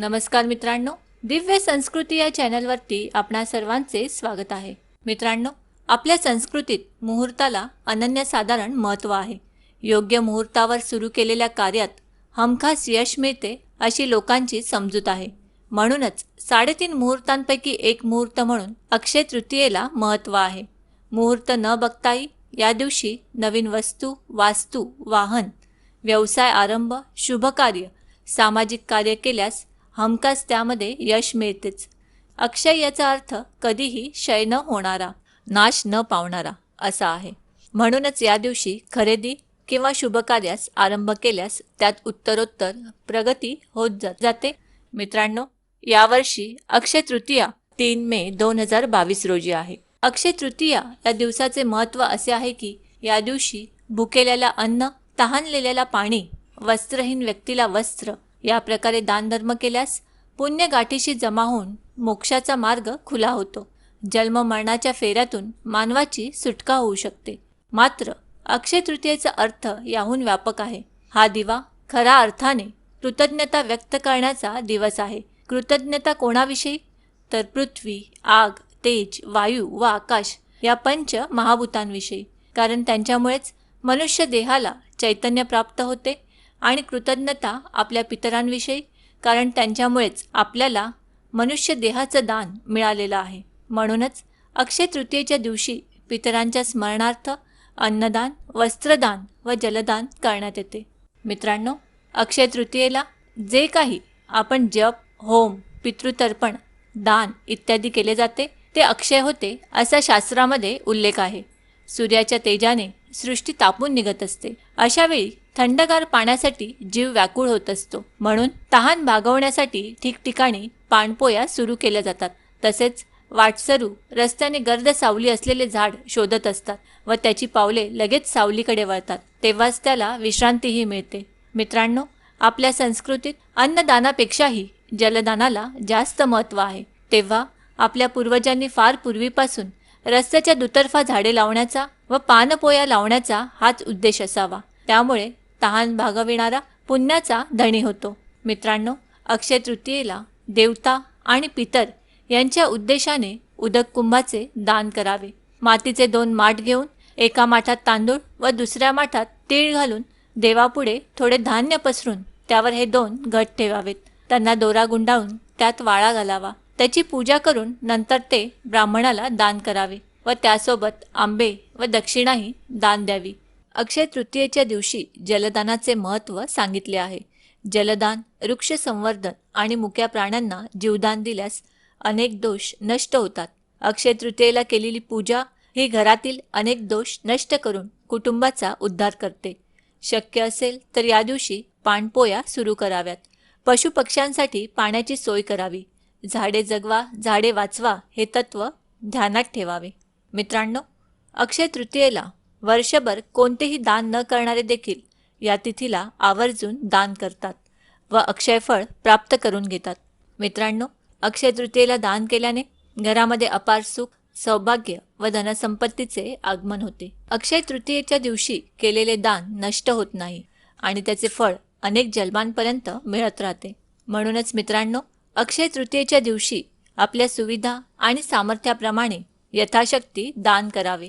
नमस्कार मित्रांनो दिव्य संस्कृती या चॅनलवरती आपणा सर्वांचे स्वागत आहे. मित्रांनो आपल्या संस्कृतीत मुहूर्ताला अनन्यसाधारण महत्त्व आहे. योग्य मुहूर्तावर सुरू केलेल्या कार्यात हमखास यश मिळते अशी लोकांची समजूत आहे. म्हणूनच साडेतीन मुहूर्तांपैकी एक मुहूर्त म्हणून अक्षय तृतीयेला महत्त्व आहे. मुहूर्त न बघताही या दिवशी नवीन वस्तू वास्तू वाहन व्यवसाय आरंभ शुभकार्य सामाजिक कार्य केल्यास हमखास त्यामध्ये यश मिळतेच. अक्षय याचा अर्थ कधीही क्षय न होणारा नाश न पावणारा असा आहे. म्हणूनच या दिवशी खरेदी किंवा शुभकार्यास आरंभ केल्यास त्यात उत्तरोत्तर प्रगती होत जाते. मित्रांनो यावर्षी अक्षय तृतीया तीन मे दोन हजार बावीस रोजी आहे. अक्षय तृतीया या दिवसाचे महत्त्व असे आहे की या दिवशी भुकेल्याला अन्न तहानलेल्याला पाणी वस्त्रहीन व्यक्तीला वस्त्र या प्रकारे दानधर्म केल्यास पुण्य गाठीशी जमा होऊन मोक्षाचा मार्ग खुला होतो. जन्म मरणाच्या फेऱ्यातून मानवाची सुटका होऊ शकते. मात्र अक्षय तृतीयेचा अर्थ याहून व्यापक आहे. हा दिवा खऱ्या अर्थाने कृतज्ञता व्यक्त करण्याचा दिवस आहे. कृतज्ञता कोणाविषयी? तर पृथ्वी आग तेज वायू व आकाश या पंच महाभूतांविषयी. कारण त्यांच्यामुळेच मनुष्य देहाला चैतन्य प्राप्त होते. आणि कृतज्ञता आपल्या पितरांविषयी कारण त्यांच्यामुळेच आपल्याला मनुष्य देहाचं दान मिळालेलं आहे. म्हणूनच अक्षय तृतीयेच्या दिवशी पितरांच्या स्मरणार्थ अन्नदान वस्त्रदान व जलदान करण्यात येते. मित्रांनो अक्षय तृतीयेला जे काही आपण जप होम पितृतर्पण दान इत्यादी केले जाते ते अक्षय होते असा शास्त्रामध्ये उल्लेख आहे. सूर्याच्या तेजाने सृष्टी तापून निघत असते. अशावेळी थंडगार पाण्यासाठी जीव व्याकुळ होत असतो. म्हणून तहान भागवण्यासाठी ठिकठिकाणी पाणपोया सुरू केल्या जातात. तसेच वाटसरू रस्त्याने गर्द सावली असलेले झाड शोधत असतात व त्याची पावले लगेच सावलीकडे वळतात. तेव्हाच त्याला विश्रांतीही मिळते. मित्रांनो आपल्या संस्कृतीत अन्नदानापेक्षाही जलदानाला जास्त महत्त्व आहे. तेव्हा आपल्या पूर्वजांनी फार पूर्वीपासून रस्त्याच्या दुतर्फा झाडे लावण्याचा व पानपोया लावण्याचा हाच उद्देश असावा. त्यामुळे तहान भागविणारा पुण्याचा धणी होतो. मित्रांनो अक्षय तृतीयेला देवता आणि पितर यांच्या उद्देशाने उदक कुंभाचे दान करावे. मातीचे दोन माठ घेऊन एका माठात तांदूळ व दुसऱ्या माठात तीळ घालून देवापुढे थोडे धान्य पसरून त्यावर हे दोन घट ठेवावेत. त्यांना दोरा गुंडाळून त्यात वाळा घालावा. त्याची पूजा करून नंतर ते ब्राह्मणाला दान करावे व त्यासोबत आंबे व दक्षिणाही दान द्यावी. अक्षय तृतीयेच्या दिवशी जलदानाचे महत्त्व सांगितले आहे. जलदान वृक्ष संवर्धन आणि मुक्या प्राण्यांना जीवदान दिल्यास अनेक दोष नष्ट होतात. अक्षय तृतीयेला केलेली पूजा ही घरातील अनेक दोष नष्ट करून कुटुंबाचा उद्धार करते. शक्य असेल तर या दिवशी पाणपोया सुरू कराव्यात. पशुपक्ष्यांसाठी पाण्याची सोय करावी. झाडे जगवा झाडे वाचवा हे तत्व ध्यानात ठेवावे. मित्रांनो अक्षय तृतीयेला वर्षभर कोणतेही दान न करणारे देखील या तिथीला आवर्जून दान करतात व अक्षयफळ प्राप्त करून घेतात. मित्रांनो अक्षय तृतीयेला दान केल्याने घरामध्ये अपार सुख सौभाग्य व धनसंपत्तीचे आगमन होते. अक्षय तृतीयेच्या दिवशी केलेले दान नष्ट होत नाही आणि त्याचे फळ अनेक जन्मांपर्यंत मिळत राहते. म्हणूनच मित्रांनो अक्षय तृतीयेच्या दिवशी आपल्या सुविधा आणि सामर्थ्याप्रमाणे यथाशक्ती दान करावे.